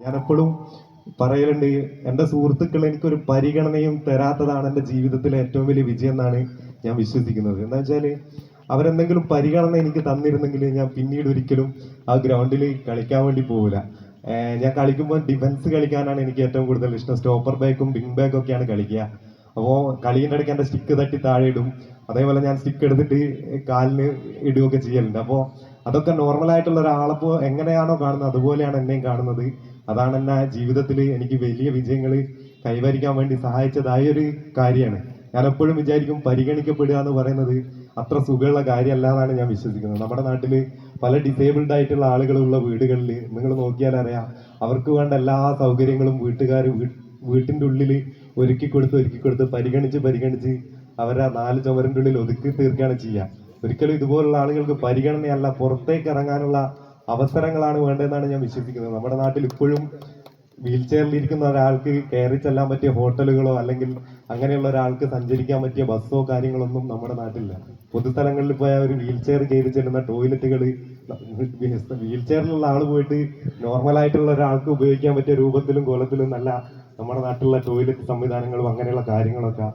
ഞാൻ എപ്പോഴും പറയലുണ്ട് എന്റെ സുഹൃത്തുക്കൾ എനിക്കൊരു പരിഗണനയും തരാത്തതാണ് എന്റെ ജീവിതത്തിലെ ഏറ്റവും വലിയ വിജയം എന്നാണ് ഞാൻ വിശ്വസിക്കുന്നത്. എന്താ വെച്ചാൽ അവരെന്തെങ്കിലും പരിഗണന എനിക്ക് തന്നിരുന്നെങ്കിൽ ഞാൻ പിന്നീട് ഒരിക്കലും ആ ഗ്രൗണ്ടിൽ കളിക്കാൻ വേണ്ടി പോവില്ല. ഞാൻ കളിക്കുമ്പോൾ ഡിഫൻസ് കളിക്കാനാണ് എനിക്ക് ഏറ്റവും കൂടുതൽ ഇഷ്ടം. സ്റ്റോപ്പർ ബാക്കും ബിങ് ബാക്കും ഒക്കെയാണ് കളിക്കുക. അപ്പോൾ കളിയുടെ ഇടയ്ക്ക് എന്റെ സ്റ്റിക്ക് തട്ടി താഴെ ഇടും. അതേപോലെ ഞാൻ സ്റ്റിക്ക് എടുത്തിട്ട് കാലിന് ഇടുകയൊക്കെ ചെയ്യലുണ്ട്. അപ്പോൾ അതൊക്കെ നോർമൽ ആയിട്ടുള്ള ഒരാളപ്പോൾ എങ്ങനെയാണോ കാണുന്നത് അതുപോലെയാണ് എന്നെയും കാണുന്നത്. അതാണ് എന്നെ ജീവിതത്തിൽ എനിക്ക് വലിയ വിജയങ്ങൾ കൈവരിക്കാൻ വേണ്ടി സഹായിച്ചതായ ഒരു കാര്യമാണ്. ഞാൻ എപ്പോഴും വിചാരിക്കും പരിഗണിക്കപ്പെടുക എന്ന് പറയുന്നത് അത്ര സുഖമുള്ള കാര്യമല്ല എന്നാണ് ഞാൻ വിശ്വസിക്കുന്നത്. നമ്മുടെ നാട്ടിൽ പല ഡിസേബിൾഡ് ആയിട്ടുള്ള ആളുകളുള്ള വീടുകളിൽ നിങ്ങൾ നോക്കിയാൽ അറിയാം അവർക്ക് വേണ്ട എല്ലാ സൗകര്യങ്ങളും വീട്ടുകാർ വീട്ടിന്റെ ഉള്ളിൽ ഒരുക്കി കൊടുത്ത് ഒരുക്കി കൊടുത്ത് പരിഗണിച്ച് പരിഗണിച്ച് അവരെ നാല് ചുമരിന്റെ ഉള്ളിൽ ഒതുക്കി തീർക്കുകയാണ് ചെയ്യുക. ഒരിക്കലും ഇതുപോലുള്ള ആളുകൾക്ക് പരിഗണനയല്ല പുറത്തേക്ക് ഇറങ്ങാനുള്ള അവസരങ്ങളാണ് വേണ്ടതെന്നാണ് ഞാൻ വിശ്വസിക്കുന്നത്. നമ്മുടെ നാട്ടിൽ ഇപ്പോഴും വീൽ ചെയറിലിരിക്കുന്ന ഒരാൾക്ക് കയറി ചെല്ലാൻ പറ്റിയ ഹോട്ടലുകളോ അല്ലെങ്കിൽ അങ്ങനെയുള്ള ഒരാൾക്ക് സഞ്ചരിക്കാൻ പറ്റിയ ബസ്സോ കാര്യങ്ങളൊന്നും നമ്മുടെ നാട്ടിലില്ല. പൊതുസ്ഥലങ്ങളിൽ പോയാൽ ഒരു വീൽ ചെയർ കയറി ചെല്ലുന്ന ടോയ്ലറ്റുകൾ വീൽ ചെയറിലുള്ള ആൾ പോയിട്ട് നോർമൽ ആയിട്ടുള്ള ഒരാൾക്ക് ഉപയോഗിക്കാൻ പറ്റിയ രൂപത്തിലും കോലത്തിലും നല്ല നമ്മുടെ നാട്ടിലുള്ള ടോയ്ലറ്റ് സംവിധാനങ്ങളും അങ്ങനെയുള്ള കാര്യങ്ങളൊക്കെ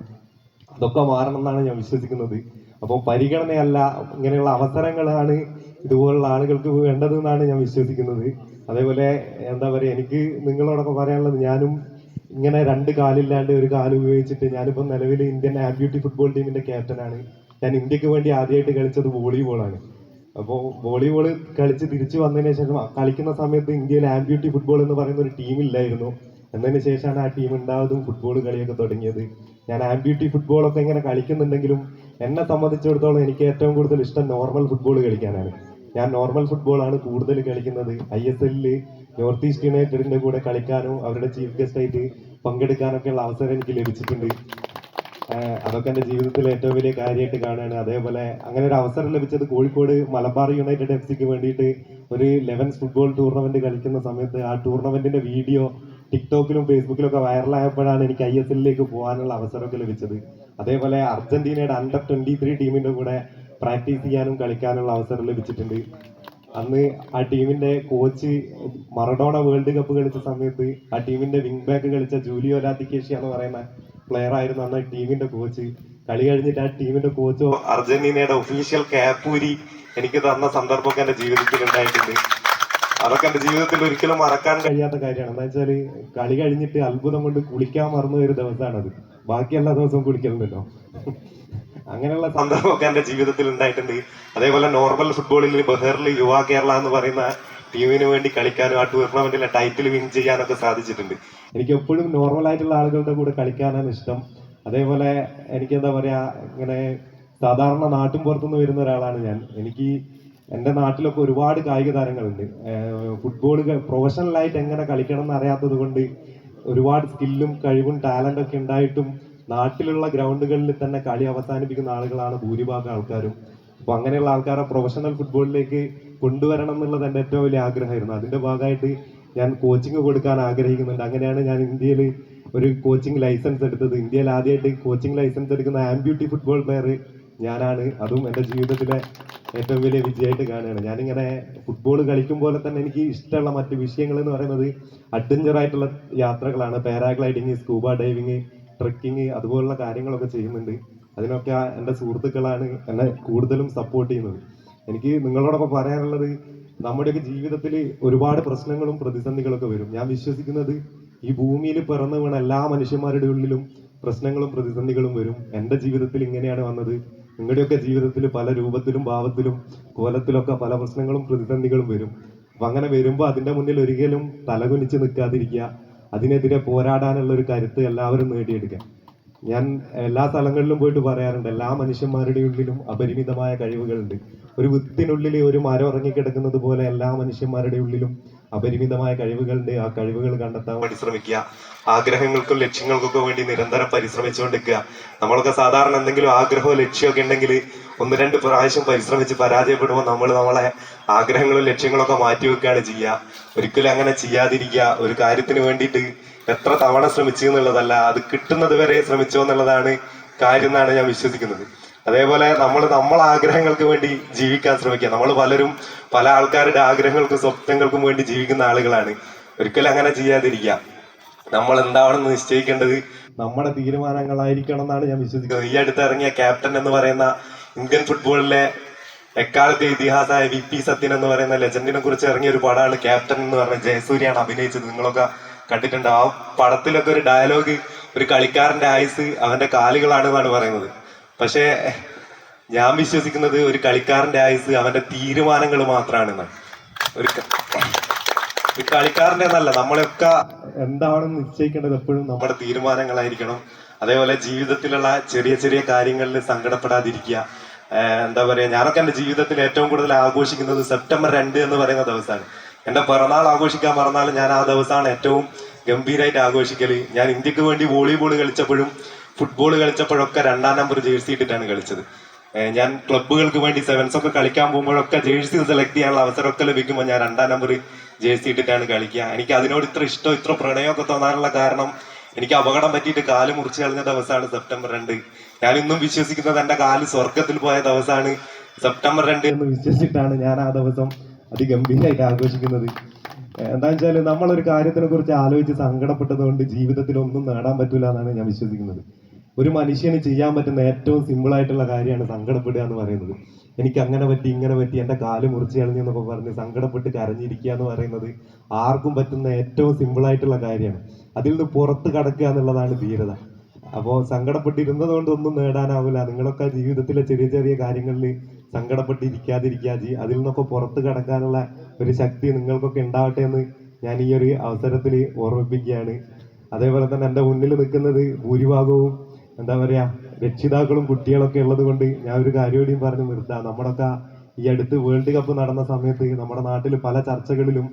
അതൊക്കെ മാറണം എന്നാണ് ഞാൻ വിശ്വസിക്കുന്നത്. അപ്പോൾ പരിഗണനയല്ല ഇങ്ങനെയുള്ള അവസരങ്ങളാണ് ഇതുപോലുള്ള ആളുകൾക്ക് വേണ്ടത് എന്നാണ് ഞാൻ വിശ്വസിക്കുന്നത്. അതേപോലെ എന്താ പറയുക എനിക്ക് നിങ്ങളോടൊക്കെ പറയാനുള്ളത് ഞാനും ഇങ്ങനെ രണ്ട് കാലില്ലാണ്ട് ഒരു കാൽ ഉപയോഗിച്ചിട്ട് ഞാനിപ്പോൾ നിലവിൽ ഇന്ത്യൻ ആംബ്യൂട്ടി ഫുട്ബോൾ ടീമിന്റെ ക്യാപ്റ്റനാണ് ഞാൻ ഇന്ത്യയ്ക്ക് വേണ്ടി ആദ്യമായിട്ട് കളിച്ചത് വോളിബോളാണ് അപ്പോൾ വോളിബോൾ കളിച്ച് തിരിച്ചു വന്നതിന് ശേഷം കളിക്കുന്ന സമയത്ത് ഇന്ത്യയിൽ ആംബ്യൂട്ടി ഫുട്ബോൾ എന്ന് പറയുന്ന ഒരു ടീമില്ലായിരുന്നു എന്നതിന് ശേഷമാണ് ആ ടീം ഉണ്ടാവതും ഫുട്ബോൾ കളിയൊക്കെ തുടങ്ങിയത്. ഞാൻ ആംബ്യൂട്ടി ഫുട്ബോളൊക്കെ ഇങ്ങനെ കളിക്കുന്നുണ്ടെങ്കിലും എന്നെ സംബന്ധിച്ചിടത്തോളം എനിക്ക് ഏറ്റവും കൂടുതൽ ഇഷ്ടം നോർമൽ ഫുട്ബോൾ കളിക്കാനാണ്. ഞാൻ നോർമൽ ഫുട്ബോളാണ് കൂടുതൽ കളിക്കുന്നത്. ഐ എസ് എല്ലിൽ നോർത്ത് ഈസ്റ്റ് യുണൈറ്റഡിന്റെ കൂടെ കളിക്കാനും അവരുടെ ചീഫ് ഗസ്റ്റ് ആയിട്ട് പങ്കെടുക്കാനൊക്കെ ഉള്ള അവസരം എനിക്ക് ലഭിച്ചിട്ടുണ്ട്. അതൊക്കെ എന്റെ ജീവിതത്തിലെ ഏറ്റവും വലിയ കാര്യമായിട്ട് കാണുകയാണ്. അതേപോലെ അങ്ങനെ ഒരു അവസരം ലഭിച്ചത് കോഴിക്കോട് മലബാർ യുണൈറ്റഡ് എഫ് സിക്ക് വേണ്ടിയിട്ട് ഒരു ലെവൻസ് ഫുട്ബോൾ ടൂർണമെന്റ് കളിക്കുന്ന സമയത്ത് ആ ടൂർണമെന്റിന്റെ വീഡിയോ ടിക്ടോക്കിലും ഫേസ്ബുക്കിലും ഒക്കെ വൈറലായപ്പോഴാണ് എനിക്ക് ഐ എസ് എല്ലിലേക്ക് പോകാനുള്ള അവസരമൊക്കെ ലഭിച്ചത്. അതേപോലെ അർജന്റീനയുടെ അണ്ടർ ട്വന്റി ത്രീ ടീമിന്റെ കൂടെ പ്രാക്ടീസ് ചെയ്യാനും കളിക്കാനുള്ള അവസരം ലഭിച്ചിട്ടുണ്ട്. അന്ന് ആ ടീമിന്റെ കോച്ച് മറഡോണ വേൾഡ് കപ്പ് കളിച്ച സമയത്ത് ആ ടീമിന്റെ വിങ് ബാക്ക് കളിച്ച ജൂലിയോ ലാത്തിക്കേഷി എന്ന് പറയുന്ന പ്ലെയർ ആയിരുന്നു അന്ന് ടീമിന്റെ കോച്ച്. കളി കഴിഞ്ഞിട്ട് ആ ടീമിന്റെ കോച്ച് അർജന്റീനയുടെ ഒഫീഷ്യൽ ക്യാപ്പൂരി എനിക്ക് തന്ന സന്ദർഭമൊക്കെ എന്റെ ജീവിതത്തിൽ ഉണ്ടായിട്ടുണ്ട്. അതൊക്കെ എന്റെ ജീവിതത്തിൽ ഒരിക്കലും മറക്കാൻ കഴിയാത്ത കാര്യമാണ്. എന്താ വെച്ചാൽ കളി കഴിഞ്ഞിട്ട് അത്ഭുതം കൊണ്ട് കുളിക്കാൻ മറന്നു ഒരു ദിവസമാണത്. ബാക്കി എല്ലാ ദിവസവും കുളിക്കലുണ്ടല്ലോ. അങ്ങനെയുള്ള സന്ദർഭമൊക്കെ എന്റെ ജീവിതത്തിൽ ഉണ്ടായിട്ടുണ്ട്. അതേപോലെ നോർമൽ ഫുട്ബോളിൽ ബഹറിൽ യുവ കേരള എന്ന് പറയുന്ന ടീമിന് വേണ്ടി കളിക്കാനും ആ ടൂർണമെന്റിലെ ടൈറ്റിൽ വിൻ ചെയ്യാനൊക്കെ സാധിച്ചിട്ടുണ്ട്. എനിക്ക് എപ്പോഴും നോർമൽ ആയിട്ടുള്ള ആളുകളുടെ കൂടെ കളിക്കാനാണ് ഇഷ്ടം. അതേപോലെ എനിക്ക് എന്താ പറയാ ഇങ്ങനെ സാധാരണ നാട്ടും പുറത്തുനിന്ന് വരുന്ന ഒരാളാണ് ഞാൻ. എനിക്ക് എന്റെ നാട്ടിലൊക്കെ ഒരുപാട് കായിക താരങ്ങളുണ്ട്. ഫുട്ബോൾ പ്രൊഫഷണലായിട്ട് എങ്ങനെ കളിക്കണം എന്ന് അറിയാത്തത് കൊണ്ട് ഒരുപാട് സ്കില്ലും കഴിവും ടാലന്റ് ഒക്കെ ഉണ്ടായിട്ടും നാട്ടിലുള്ള ഗ്രൗണ്ടുകളിൽ തന്നെ കളി അവസാനിപ്പിക്കുന്ന ആളുകളാണ് ഭൂരിഭാഗം ആൾക്കാരും. അപ്പൊ അങ്ങനെയുള്ള ആൾക്കാരെ പ്രൊഫഷണൽ ഫുട്ബോളിലേക്ക് കൊണ്ടുവരണം എന്നുള്ളത് എന്റെ ഏറ്റവും വലിയ ആഗ്രഹമായിരുന്നു. അതിന്റെ ഭാഗമായിട്ട് ഞാൻ കോച്ചിങ് കൊടുക്കാൻ ആഗ്രഹിക്കുന്നുണ്ട്. അങ്ങനെയാണ് ഞാൻ ഇന്ത്യയിൽ ഒരു കോച്ചിങ് ലൈസൻസ് എടുത്തത്. ഇന്ത്യയിൽ ആദ്യമായിട്ട് കോച്ചിങ് ലൈസൻസ് എടുക്കുന്ന ആംബ്യൂട്ടി ഫുട്ബോൾ പ്ലെയർ ഞാനാണ്. അതും എന്റെ ജീവിതത്തിലെ ഏറ്റവും വലിയ വിജയമായിട്ട് കാണുകയാണ്. ഞാനിങ്ങനെ ഫുട്ബോൾ കളിക്കും പോലെ തന്നെ എനിക്ക് ഇഷ്ടമുള്ള മറ്റ് വിഷയങ്ങൾ എന്ന് പറയുന്നത് അഡ്വഞ്ചർ ആയിട്ടുള്ള യാത്രകളാണ്. പാരാഗ്ലൈഡിങ് സ്കൂബ ഡൈവിങ് ട്രക്കിങ് അതുപോലുള്ള കാര്യങ്ങളൊക്കെ ചെയ്യുന്നുണ്ട്. അതിനൊക്കെ എന്റെ സുഹൃത്തുക്കളാണ് എന്നെ കൂടുതലും സപ്പോർട്ട് ചെയ്യുന്നത്. എനിക്ക് നിങ്ങളോടൊപ്പം പറയാനുള്ളത് നമ്മുടെയൊക്കെ ജീവിതത്തിൽ ഒരുപാട് പ്രശ്നങ്ങളും പ്രതിസന്ധികളൊക്കെ വരും. ഞാൻ വിശ്വസിക്കുന്നത് ഈ ഭൂമിയിൽ പിറന്നു വീണ എല്ലാ മനുഷ്യന്മാരുടെ ഉള്ളിലും പ്രശ്നങ്ങളും പ്രതിസന്ധികളും വരും. എന്റെ ജീവിതത്തിൽ ഇങ്ങനെയാണ് വന്നത്. നിങ്ങളുടെയൊക്കെ ജീവിതത്തിൽ പല രൂപത്തിലും ഭാവത്തിലും കോലത്തിലൊക്കെ പല പ്രശ്നങ്ങളും പ്രതിസന്ധികളും വരും. അപ്പം അങ്ങനെ വരുമ്പോൾ അതിന്റെ മുന്നിൽ ഒരിക്കലും തലകുനിച്ച് നിൽക്കാതിരിക്കുക. അതിനെതിരെ പോരാടാനുള്ള ഒരു കരുത്ത് എല്ലാവരും നേടിയെടുക്കുക ഞാൻ എല്ലാ സ്ഥലങ്ങളിലും പോയിട്ട് പറയാറുണ്ട് എല്ലാ മനുഷ്യന്മാരുടെ ഉള്ളിലും അപരിമിതമായ കഴിവുകളുണ്ട്. ഒരു വിത്തിനുള്ളിൽ ഒരു മരം ഇറങ്ങിക്കിടക്കുന്നത് പോലെ എല്ലാ മനുഷ്യന്മാരുടെ ഉള്ളിലും അപരിമിതമായ കഴിവുകളുണ്ട്. ആ കഴിവുകൾ കണ്ടെത്താൻ വേണ്ടി ശ്രമിക്കുക. ആഗ്രഹങ്ങൾക്കും ലക്ഷ്യങ്ങൾക്കൊക്കെ വേണ്ടി നിരന്തരം പരിശ്രമിച്ചുകൊണ്ടിരിക്കുക. നമ്മളൊക്കെ സാധാരണ എന്തെങ്കിലും ആഗ്രഹമോ ലക്ഷ്യമൊക്കെ ഉണ്ടെങ്കിൽ ഒന്ന് രണ്ട് പ്രാവശ്യം പരിശ്രമിച്ച് പരാജയപ്പെടുമ്പോൾ നമ്മൾ നമ്മളെ ആഗ്രഹങ്ങളും ലക്ഷ്യങ്ങളൊക്കെ മാറ്റി വെക്കുകയാണ് ചെയ്യുക. ഒരിക്കലും അങ്ങനെ ചെയ്യാതിരിക്കുക. ഒരു കാര്യത്തിന് വേണ്ടിയിട്ട് എത്ര തവണ ശ്രമിച്ചു എന്നുള്ളതല്ല അത് കിട്ടുന്നത് വരെ ശ്രമിച്ചോ എന്നുള്ളതാണ് കാര്യം എന്നാണ് ഞാൻ വിശ്വസിക്കുന്നത്. അതേപോലെ നമ്മൾ നമ്മളെ ആഗ്രഹങ്ങൾക്ക് വേണ്ടി ജീവിക്കാൻ ശ്രമിക്കുക. നമ്മൾ പലരും പല ആൾക്കാരുടെ ആഗ്രഹങ്ങൾക്കും സ്വപ്നങ്ങൾക്കും വേണ്ടി ജീവിക്കുന്ന ആളുകളാണ്. ഒരിക്കലും അങ്ങനെ ചെയ്യാതിരിക്കുക. നമ്മൾ എന്താണെന്ന് നിശ്ചയിക്കേണ്ടത് നമ്മുടെ തീരുമാനങ്ങളായിരിക്കണം എന്നാണ് ഞാൻ വിശ്വസിക്കുന്നത്. ഈ അടുത്ത് ഇറങ്ങിയ ക്യാപ്റ്റൻ എന്ന് പറയുന്ന ഇന്ത്യൻ ഫുട്ബോളിലെ എക്കാലത്തെ ഇതിഹാസമായ വി പി സത്യൻ എന്ന് പറയുന്ന ലെജൻഡിനെ കുറിച്ച് ഇറങ്ങിയ ഒരു പടമാണ് ക്യാപ്റ്റൻ എന്ന് പറഞ്ഞ ജയസൂര്യാണ് അഭിനയിച്ചത്. നിങ്ങളൊക്കെ കണ്ടിട്ടുണ്ട്. ആ പടത്തിലൊക്കെ ഒരു ഡയലോഗ് ഒരു കളിക്കാരന്റെ ആയുസ് അവന്റെ കാലുകളാണ് എന്നാണ് പറയുന്നത്. പക്ഷേ ഞാൻ വിശ്വസിക്കുന്നത് ഒരു കളിക്കാരന്റെ ആയുസ് അവന്റെ തീരുമാനങ്ങൾ മാത്രമാണ് ഒരു ഒരു കളിക്കാരന്റെ എന്നല്ല നമ്മളൊക്കെ എന്താണെന്ന് നിശ്ചയിക്കേണ്ടത് എപ്പോഴും നമ്മുടെ തീരുമാനങ്ങളായിരിക്കണം. അതേപോലെ ജീവിതത്തിലുള്ള ചെറിയ ചെറിയ കാര്യങ്ങളിൽ സങ്കടപ്പെടാതിരിക്കുക. എന്താ പറയാ ഞാനൊക്കെ എന്റെ ജീവിതത്തിൽ ഏറ്റവും കൂടുതൽ ആഘോഷിക്കുന്നത് സെപ്റ്റംബർ രണ്ട് എന്ന് പറയുന്ന ദിവസമാണ്. എന്റെ പിറന്നാൾ ആഘോഷിക്കാൻ പറഞ്ഞാൽ ഞാൻ ആ ദിവസമാണ് ഏറ്റവും ഗംഭീരമായിട്ട് ആഘോഷിക്കൽ ഞാൻ ഇന്ത്യയ്ക്ക് വേണ്ടി വോളിബോൾ കളിച്ചപ്പോഴും ഫുട്ബോൾ കളിച്ചപ്പോഴൊക്കെ രണ്ടാം നമ്പർ ജേഴ്സി ഇട്ടിട്ടാണ് കളിച്ചത്. ഞാൻ ക്ലബ്ബുകൾക്ക് വേണ്ടി സെവൻസ് ഒക്കെ കളിക്കാൻ പോകുമ്പോഴൊക്കെ ജേഴ്സി സെലക്ട് ചെയ്യാനുള്ള അവസരമൊക്കെ ലഭിക്കുമ്പോൾ ഞാൻ രണ്ടാം നമ്പർ ജേഴ്സി ഇട്ടിട്ടാണ് കളിക്കുക. എനിക്ക് അതിനോട് ഇത്ര ഇഷ്ടം ഇത്ര പ്രണയമൊക്കെ തോന്നാനുള്ള കാരണം എനിക്ക് അപകടം പറ്റിയിട്ട് കാൽ മുറിച്ച് കളഞ്ഞ ദിവസമാണ് സെപ്റ്റംബർ രണ്ട്. ഞാൻ ഇന്നും വിശ്വസിക്കുന്നത് എന്റെ കാൽ സ്വർഗത്തിൽ പോയ ദിവസമാണ്. സെപ്റ്റംബർ രണ്ട്. എന്ന് വിശ്വസിച്ചിട്ടാണ് ഞാൻ ആ ദിവസം അതിഗംഭീരമായിട്ട് ആഘോഷിക്കുന്നത്. എന്താ വെച്ചാൽ നമ്മളൊരു കാര്യത്തിനെ കുറിച്ച് ആലോചിച്ച് സങ്കടപ്പെട്ടത് കൊണ്ട് ജീവിതത്തിൽ ഒന്നും നേടാൻ പറ്റില്ല എന്നാണ് ഞാൻ വിശ്വസിക്കുന്നത്. ഒരു മനുഷ്യന് ചെയ്യാൻ പറ്റുന്ന ഏറ്റവും സിമ്പിൾ ആയിട്ടുള്ള കാര്യമാണ് സങ്കടപ്പെടുക എന്ന് പറയുന്നത്. എനിക്ക് അങ്ങനെ പറ്റി ഇങ്ങനെ പറ്റി എന്റെ കാൽ മുറിച്ച് കളഞ്ഞു എന്നൊക്കെ പറഞ്ഞ് സങ്കടപ്പെട്ട് കരഞ്ഞിരിക്കുക എന്ന് പറയുന്നത് ആർക്കും പറ്റുന്ന ഏറ്റവും സിമ്പിൾ ആയിട്ടുള്ള കാര്യമാണ്. അതിൽ നിന്ന് പുറത്ത് കടക്കുക എന്നുള്ളതാണ് ധീരത. അപ്പോൾ സങ്കടപ്പെട്ടിരുന്നത് കൊണ്ട് ഒന്നും നേടാനാവില്ല നിങ്ങളൊക്കെ ജീവിതത്തിലെ ചെറിയ ചെറിയ കാര്യങ്ങളിൽ സങ്കടപ്പെട്ടിരിക്കാതിരിക്കുക അതിൽ നിന്നൊക്കെ പുറത്ത് കടക്കാനുള്ള ഒരു ശക്തി നിങ്ങൾക്കൊക്കെ ഉണ്ടാവട്ടെ എന്ന് ഞാൻ ഈ ഒരു അവസരത്തിൽ ഓർമ്മിപ്പിക്കുകയാണ്. അതേപോലെ തന്നെ എന്റെ മുന്നിൽ നിൽക്കുന്നത് ഭൂരിഭാഗവും എന്താ പറയാ രക്ഷിതാക്കളും കുട്ടികളൊക്കെ ഉള്ളത് കൊണ്ട് ഞാൻ ഒരു കാര്യം കൂടിയും പറഞ്ഞ് നിർത്താം. നമ്മുടെയൊക്കെ ഈ അടുത്ത് വേൾഡ് കപ്പ് നടന്ന സമയത്ത് നമ്മുടെ നാട്ടിൽ പല ചർച്ചകളിലും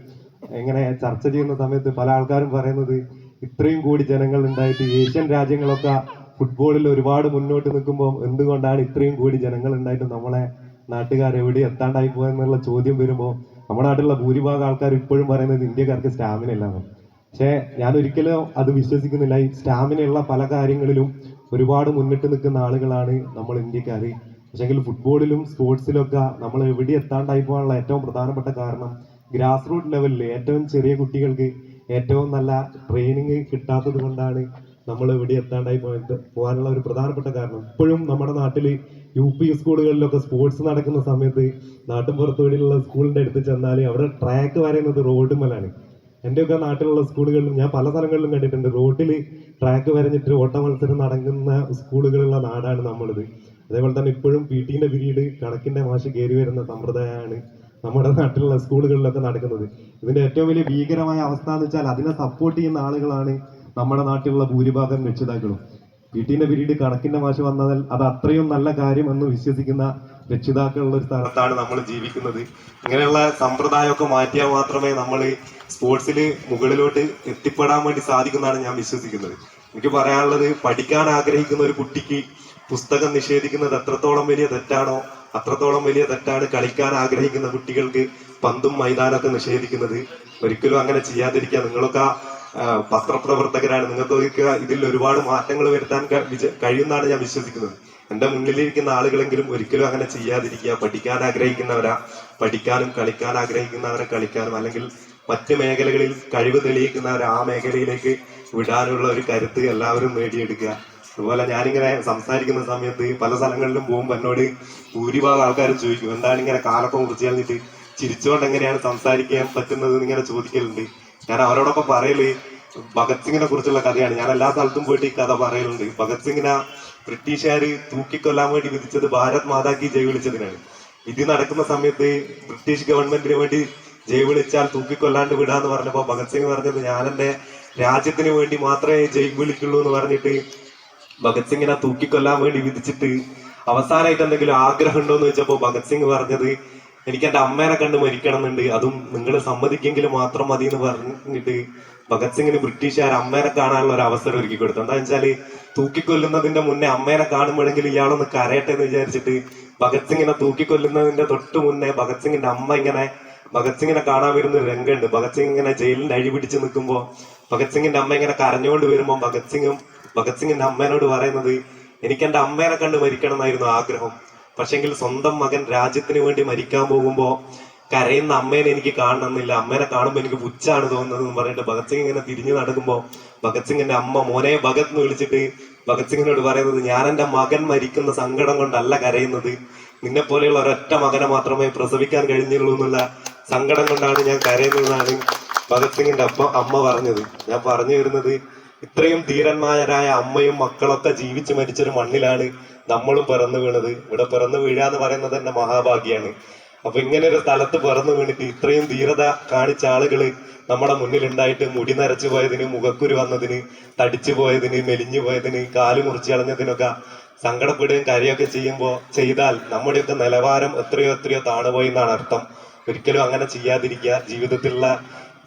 എങ്ങനെ ചർച്ച ചെയ്യുന്ന സമയത്ത് പല ആൾക്കാരും പറയുന്നത് ഇത്രയും കൂടി ജനങ്ങൾ ഉണ്ടായിട്ട് ഏഷ്യൻ രാജ്യങ്ങളൊക്കെ ഫുട്ബോളിൽ ഒരുപാട് മുന്നോട്ട് നിൽക്കുമ്പോൾ എന്തുകൊണ്ടാണ് ഇത്രയും കൂടി ജനങ്ങൾ ഉണ്ടായിട്ട് നമ്മളെ നാട്ടുകാർ എവിടെ എത്താണ്ടായി പോയെന്നുള്ള ചോദ്യം വരുമ്പോൾ നമ്മുടെ നാട്ടിലുള്ള ഭൂരിഭാഗം ആൾക്കാർ ഇപ്പോഴും പറയുന്നത് ഇന്ത്യക്കാർക്ക് സ്റ്റാമിന ഇല്ലാന്ന്. പക്ഷേ ഞാൻ ഒരിക്കലും അത് വിശ്വസിക്കുന്നില്ല. ഈ സ്റ്റാമിന ഉള്ള പല കാര്യങ്ങളിലും ഒരുപാട് മുന്നിട്ട് നിൽക്കുന്ന ആളുകളാണ് നമ്മൾ ഇന്ത്യക്കാർ പക്ഷേങ്കിൽ ഫുട്ബോളിലും സ്പോർട്സിലൊക്കെ നമ്മൾ എവിടെ എത്താണ്ടായി പോകാനുള്ള ഏറ്റവും പ്രധാനപ്പെട്ട കാരണം ഗ്രാസ് റൂട്ട് ലെവലിൽ ഏറ്റവും ചെറിയ കുട്ടികൾക്ക് ഏറ്റവും നല്ല ട്രെയിനിങ് കിട്ടാത്തത് കൊണ്ടാണ് നമ്മൾ ഇവിടെ എത്താണ്ടായി പോയത്. പോകാനുള്ള ഒരു പ്രധാനപ്പെട്ട കാരണം. ഇപ്പോഴും നമ്മുടെ നാട്ടിൽ യു പി സ്കൂളുകളിലൊക്കെ സ്പോർട്സ് നടക്കുന്ന സമയത്ത് നാട്ടും പുറത്തുകൂടിയുള്ള സ്കൂളിന്റെ അടുത്ത് ചെന്നാൽ അവിടെ ട്രാക്ക് വരയുന്നത് റോഡ് മേലാണ്. എന്റെയൊക്കെ നാട്ടിലുള്ള സ്കൂളുകളിലും ഞാൻ പല സ്ഥലങ്ങളിലും കണ്ടിട്ടുണ്ട്. റോഡിൽ ട്രാക്ക് വരഞ്ഞിട്ട് ഓട്ട മത്സരം നടക്കുന്ന സ്കൂളുകളുള്ള നാടാണ് നമ്മളിത്. അതേപോലെ തന്നെ ഇപ്പോഴും പി ടീന്റെ പിരീഡ് കണക്കിന്റെ മാഷ് കയറി വരുന്ന സമ്പ്രദായമാണ് നമ്മുടെ നാട്ടിലുള്ള സ്കൂളുകളിലൊക്കെ നടക്കുന്നത്. ഇതിന്റെ ഏറ്റവും വലിയ ഭീകരമായ അവസ്ഥ എന്ന് വെച്ചാൽ അതിനെ സപ്പോർട്ട് ചെയ്യുന്ന ആളുകളാണ് നമ്മുടെ നാട്ടിലുള്ള ഭൂരിഭാഗം രക്ഷിതാക്കളും. വീട്ടിന്റെ ടിന്റെ പിരീഡ് കണക്കിന്റെ മാഷ് വന്നാൽ അത് അത്രയും നല്ല കാര്യം എന്ന് വിശ്വസിക്കുന്ന രക്ഷിതാക്കളുള്ള ഒരു സ്ഥലത്താണ് നമ്മൾ ജീവിക്കുന്നത്. ഇങ്ങനെയുള്ള സമ്പ്രദായമൊക്കെ മാറ്റിയാൽ മാത്രമേ നമ്മൾ സ്പോർട്സിൽ മുകളിലോട്ട് എത്തിപ്പെടാൻ വേണ്ടി സാധിക്കുന്നതാണ് ഞാൻ വിശ്വസിക്കുന്നത്. എനിക്ക് പറയാനുള്ളത് പഠിക്കാൻ ആഗ്രഹിക്കുന്ന ഒരു കുട്ടിക്ക് പുസ്തകം നിഷേധിക്കുന്നത് എത്രത്തോളം വലിയ തെറ്റാണോ അത്രത്തോളം വലിയ തെറ്റാണ് കളിക്കാൻ ആഗ്രഹിക്കുന്ന കുട്ടികൾക്ക് പന്തും മൈതാനമൊക്കെ നിഷേധിക്കുന്നത്. ഒരിക്കലും അങ്ങനെ ചെയ്യാതിരിക്കുക. നിങ്ങളൊക്കെ പത്രപ്രവർത്തകരാണ്. നിങ്ങൾക്ക് ഇതിൽ ഒരുപാട് മാറ്റങ്ങൾ വരുത്താൻ കഴിയുമെന്നാണ് ഞാൻ വിശ്വസിക്കുന്നത്. എന്റെ മുന്നിലിരിക്കുന്ന ആളുകളെങ്കിലും ഒരിക്കലും അങ്ങനെ ചെയ്യാതിരിക്കുക. പഠിക്കാൻ ആഗ്രഹിക്കുന്നവരാ. പഠിക്കാനും കളിക്കാൻ ആഗ്രഹിക്കുന്നവരെ കളിക്കാനും അല്ലെങ്കിൽ മറ്റ് മേഖലകളിൽ കഴിവ് തെളിയിക്കുന്നവരെ ആ മേഖലയിലേക്ക് വിടാനുള്ള ഒരു കരുത്ത് എല്ലാവരും നേടിയെടുക്കുക. അതുപോലെ ഞാനിങ്ങനെ സംസാരിക്കുന്ന സമയത്ത് പല സ്ഥലങ്ങളിലും പോകുമ്പോൾ എന്നോട് ഭൂരിഭാഗം ആൾക്കാരും ചോദിക്കും എന്താണ് ഇങ്ങനെ കാലൊക്കെ കുറിച്ച് കളഞ്ഞിട്ട് ചിരിച്ചുകൊണ്ട് എങ്ങനെയാണ് സംസാരിക്കാൻ പറ്റുന്നത്? ഇങ്ങനെ ചോദിക്കലുണ്ട്. ഞാൻ അവരോടൊപ്പം പറയൽ ഭഗത് സിംഗിനെ കുറിച്ചുള്ള കഥയാണ്. ഞാൻ എല്ലാ സ്ഥലത്തും പോയിട്ട് ഈ കഥ പറയലുണ്ട്. ഭഗത് സിംഗിനെ ബ്രിട്ടീഷുകാർ തൂക്കിക്കൊല്ലാൻ വേണ്ടി വിധിച്ചത് ഭാരത് മാതാക്കി ജയ് വിളിച്ചതിനാണ്. ഇത് നടക്കുന്ന സമയത്ത് ബ്രിട്ടീഷ് ഗവൺമെന്റിന് വേണ്ടി ജയ് വിളിച്ചാൽ തൂക്കിക്കൊല്ലാണ്ട് വിടാന്ന് പറഞ്ഞപ്പോ ഭഗത് സിംഗ് പറഞ്ഞത് ഞാൻ എന്റെ രാജ്യത്തിന് വേണ്ടി മാത്രമേ ജയ് വിളിക്കുള്ളൂ എന്ന് പറഞ്ഞിട്ട് ഭഗത് സിംഗിനെ തൂക്കിക്കൊല്ലാൻ വേണ്ടി വിധിച്ചിട്ട് അവസാനമായിട്ട് എന്തെങ്കിലും ആഗ്രഹം ഉണ്ടോ എന്ന് വെച്ചപ്പോ ഭഗത് സിംഗ് പറഞ്ഞത് എനിക്ക് എന്റെ അമ്മേനെ കണ്ട് മരിക്കണം എന്നുണ്ട് അതും നിങ്ങൾ സമ്മതിക്കെങ്കിൽ മാത്രം മതി എന്ന് പറഞ്ഞിട്ട് ഭഗത് സിംഗിന് ബ്രിട്ടീഷുകാർ അമ്മേനെ കാണാനുള്ള ഒരു അവസരം ഒരുക്കി കൊടുത്തു. എന്താ വെച്ചാൽ തൂക്കിക്കൊല്ലുന്നതിന്റെ മുന്നേ അമ്മേനെ കാണുമ്പോഴെങ്കിലും ഇയാളൊന്ന് കരയട്ടെ എന്ന് വിചാരിച്ചിട്ട് ഭഗത് സിംഗിനെ തൂക്കിക്കൊല്ലുന്നതിന്റെ തൊട്ട് മുന്നേ ഭഗത് സിംഗിന്റെ അമ്മ ഇങ്ങനെ ഭഗത് സിംഗിനെ കാണാൻ വരുന്ന ഒരു രംഗമുണ്ട്. ഭഗത് സിംഗ് ഇങ്ങനെ ജയിലിന്റെ അഴി പിടിച്ച് നിൽക്കുമ്പോ ഭഗത് സിംഗിന്റെ അമ്മ ഇങ്ങനെ കരഞ്ഞുകൊണ്ട് വരുമ്പോ ഭഗത് സിംഗും ഭഗത് സിംഗിന്റെ അമ്മേനോട് പറയുന്നത് എനിക്ക് എന്റെ അമ്മേനെ കണ്ട് മരിക്കണം എന്നായിരുന്നു ആഗ്രഹം. പക്ഷെങ്കിൽ സ്വന്തം മകൻ രാജ്യത്തിന് വേണ്ടി മരിക്കാൻ പോകുമ്പോ കരയുന്ന അമ്മേനെ എനിക്ക് കാണണമെന്നില്ല. അമ്മേനെ കാണുമ്പോൾ എനിക്ക് പുച്ഛാണ് തോന്നുന്നത് എന്ന് പറഞ്ഞിട്ട് ഭഗത് സിംഗ് ഇങ്ങനെ തിരിഞ്ഞു നടക്കുമ്പോൾ ഭഗത് സിംഗിന്റെ അമ്മ മോനെ ഭഗത് എന്ന് വിളിച്ചിട്ട് ഭഗത് സിംഗിനോട് പറയുന്നത് ഞാൻ എന്റെ മകൻ മരിക്കുന്ന സങ്കടം കൊണ്ടല്ല കരയുന്നത്. നിന്നെ പോലെയുള്ള ഒരൊറ്റ മകനെ മാത്രമേ പ്രസവിക്കാൻ കഴിഞ്ഞുള്ളൂ എന്നുള്ള സങ്കടം കൊണ്ടാണ് ഞാൻ കരയുന്നതെന്നാണ് ഭഗത് സിംഗിന്റെ അപ്പ അമ്മ പറഞ്ഞത്. ഞാൻ പറഞ്ഞു വരുന്നത് ഇത്രയും ധീരന്മാരായ അമ്മയും മക്കളൊക്കെ ജീവിച്ചു മരിച്ചൊരു മണ്ണിലാണ് നമ്മളും പിറന്നു വീണത്. ഇവിടെ പിറന്നു വീഴുക എന്ന് പറയുന്നത് തന്നെ മഹാഭാഗ്യാണ്. അപ്പൊ ഇങ്ങനെ ഒരു സ്ഥലത്ത് പിറന്നു വീണിട്ട് ഇത്രയും ധീരത കാണിച്ച ആളുകൾ നമ്മുടെ മുന്നിൽ ഉണ്ടായിട്ട് മുടി നരച്ചു പോയതിന് മുഖക്കുരു വന്നതിന് തടിച്ചു പോയതിന് മെലിഞ്ഞു പോയതിന് കാൽ മുറിച്ച് കളഞ്ഞതിനൊക്കെ സങ്കടപ്പെടുകയും കാര്യമൊക്കെ ചെയ്യുമ്പോ ചെയ്താൽ നമ്മുടെയൊക്കെ നിലവാരം എത്രയോ എത്രയോ താണുപോയി എന്നാണ് അർത്ഥം. ഒരിക്കലും അങ്ങനെ ചെയ്യാതിരിക്കുക. ജീവിതത്തിലുള്ള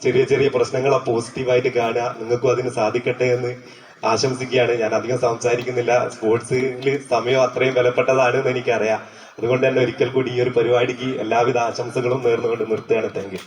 ചെറിയ ചെറിയ പ്രശ്നങ്ങളെ പോസിറ്റീവായിട്ട് കാണുക. നിങ്ങൾക്കും അതിന് സാധിക്കട്ടെ എന്ന് ആശംസിക്കുകയാണ്. ഞാൻ അധികം സംസാരിക്കുന്നില്ല. സ്പോർട്സിൽ സമയം അത്രയും വിലപ്പെട്ടതാണ് എന്ന് എനിക്കറിയാം. അതുകൊണ്ട് തന്നെ ഒരിക്കൽ കൂടി ഈ ഒരു പരിപാടിക്ക് എല്ലാവിധ ആശംസകളും നേർന്നുകൊണ്ട് നിർത്തുകയാണ്. താങ്ക്